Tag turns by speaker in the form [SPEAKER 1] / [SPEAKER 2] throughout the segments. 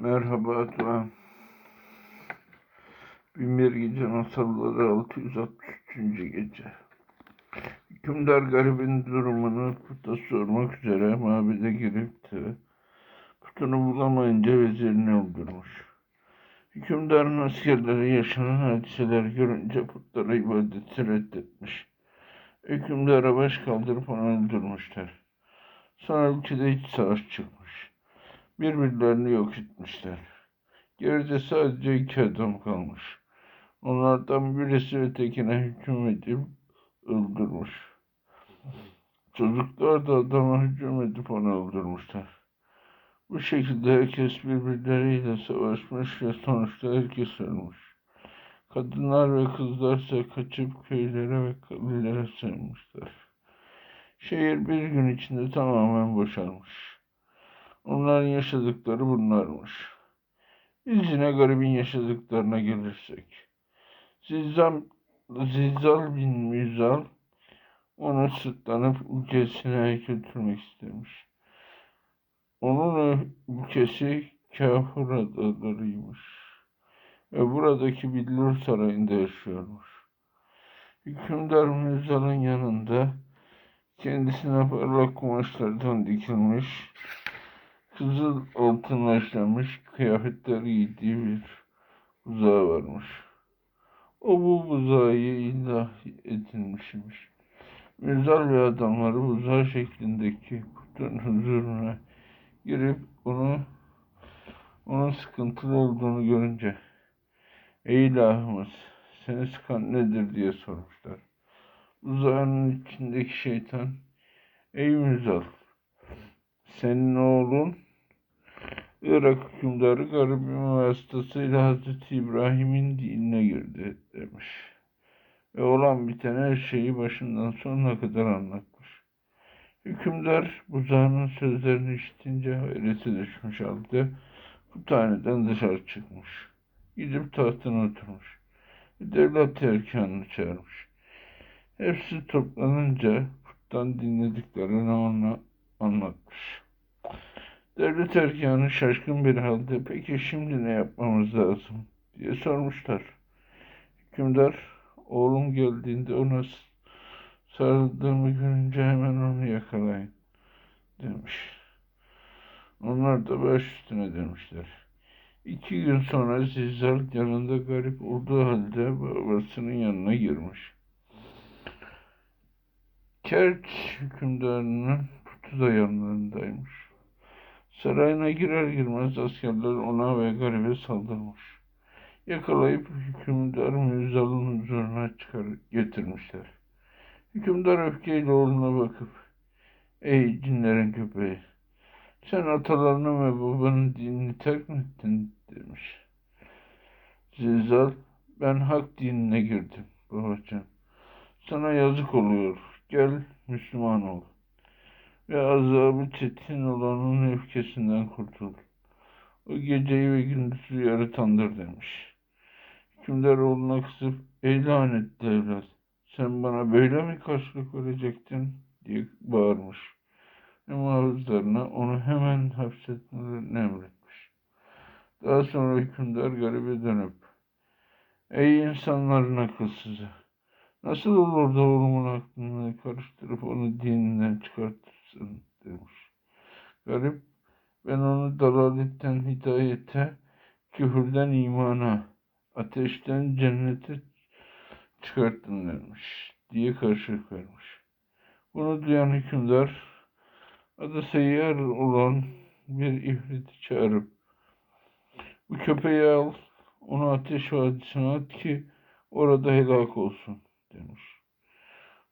[SPEAKER 1] Merhaba Doğan. Binbir Gece Masalları 663. Gece. Hükümdar garibin durumunu puta sormak üzere mabede girip de putunu bulamayınca vezirini öldürmüş. Hükümdarın askerleri yaşanan hadiseler görünce putlara ibadeti reddetmiş. Hükümdara baş kaldırıp onu öldürmüşler. Sonra ülkede iç savaş çıkmış. Birbirlerini yok etmişler. Geride sadece iki adam kalmış. Onlardan birisi ötekine hücum edip öldürmüş. Çocuklar da adama hücum edip onu öldürmüşler. Bu şekilde herkes birbirleriyle savaşmış ve sonuçta herkes ölmüş. Kadınlar ve kızlar ise kaçıp köylere ve kabilelere sığınmışlar. Şehir bir gün içinde tamamen boşalmış. Onların yaşadıkları bunlarmış. Biz yine garibin yaşadıklarına gelirsek. Zilzal, Zilzal bin Müzal onu sırtlanıp ülkesine götürmek istemiş. Onun ülkesi Kafur adalarıymış. Ve buradaki Billur Sarayı'nda yaşıyormuş. Hükümdar Müzal'ın yanında kendisine parlak kumaşlardan dikilmiş kızıl altınlaşlamış kıyafetler giydiği bir buzağı varmış. O bu buzağı ilah edinmişmiş. Mürzal ve adamları buzağı şeklindeki putun huzuruna girip onu onun sıkıntılı olduğunu görünce Ey ilahımız seni sıkan nedir diye sormuşlar. Buzağının içindeki şeytan Ey Mürzal senin oğlun Irak hükümdarı garibin vasıtasıyla Hazreti İbrahim'in dinine girdi demiş. Ve olan biten her şeyi başından sonuna kadar anlatmış. Hükümdar buzağının sözlerini işitince hayrete düşmüş halde kuthaneden dışarı çıkmış. Gidip tahtına oturmuş. Devlet erkanını çağırmış. Hepsi toplanınca puttan dinlediklerini ona anlatmış. Devlet erkanı şaşkın bir halde peki şimdi ne yapmamız lazım diye sormuşlar. Hükümdar oğlum geldiğinde ona sarıldığımı görünce hemen onu yakalayın demiş. Onlar da baş üstüne demişler. İki gün sonra Zilzal yanında garip olduğu halde babasının yanına girmiş. Kerç hükümdarının putu da yanlarındaymış. Sarayına girer girmez askerler ona ve garibe saldırmış. Yakalayıp hükümdar Müzal'ın huzuruna çıkar getirmişler. Hükümdar öfkeyle oğluna bakıp, Ey cinlerin köpeği, sen atalarını ve babanın dinini terk mi ettin demiş. Zilzal, ben hak dinine girdim babacığım. Sana yazık oluyor, gel Müslüman ol ve azabı çetin olanın öfkesinden kurtul. O geceyi ve gündüzü yarıtandır demiş. Hükümdar oğluna kızıp, ey lanetli evlat, sen bana böyle mi karşılık verecektin diye bağırmış. Ve muhafızlarına onu hemen hapsetmelerini emretmiş. Daha sonra hükümdar garibe dönüp, ey insanların akılsızı, nasıl olur da oğlumun aklını karıştırıp onu dininden çıkartır? olsun demiş. Garip ben onu dalaletten hidayete, küfürden imana, ateşten cennete çıkarttım demiş diye karşılık vermiş. Bunu duyan hükümdar adı seyyar olan bir ifriti çağırıp bu köpeği al onu ateş vadisine at ki orada helak olsun demiş.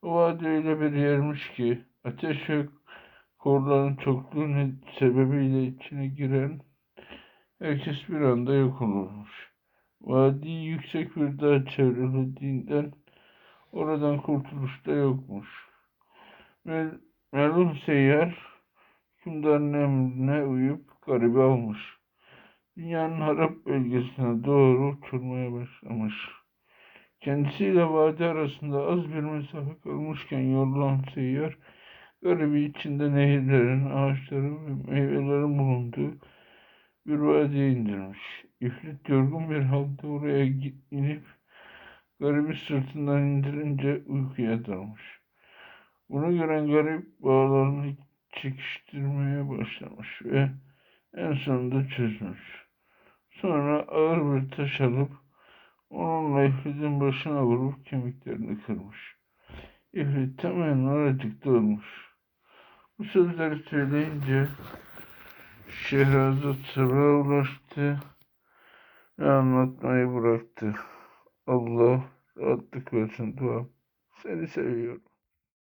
[SPEAKER 1] O vadi öyle bir yermiş ki ateş ve Korların çokluğu sebebiyle içine giren herkes bir anda yok olurmuş. Vadi yüksek bir dağ çevrildiğinden oradan kurtuluş da yokmuş. Mel Melun seyyar hükümdarın emrine uyup garibi almış. Dünyanın harap bölgesine doğru uçurmaya başlamış. Kendisiyle vadi arasında az bir mesafe kalmışken yorulan seyyar Garibi içinde nehirlerin, ağaçların ve meyvelerin bulunduğu bir vadiye indirmiş. İfrit yorgun bir halde oraya inip garibi sırtından indirince uykuya dalmış. Bunu gören garip bağlarını çekiştirmeye başlamış ve en sonunda çözmüş. Sonra ağır bir taş alıp onunla İfrit'in başına vurup kemiklerini kırmış. İfrit tamamen oracıkta olmuş. Bu sözleri söyleyince Şehrazat sabah ulaştı ve anlatmayı bıraktı. Allah rahatlık versin dua. Seni seviyorum.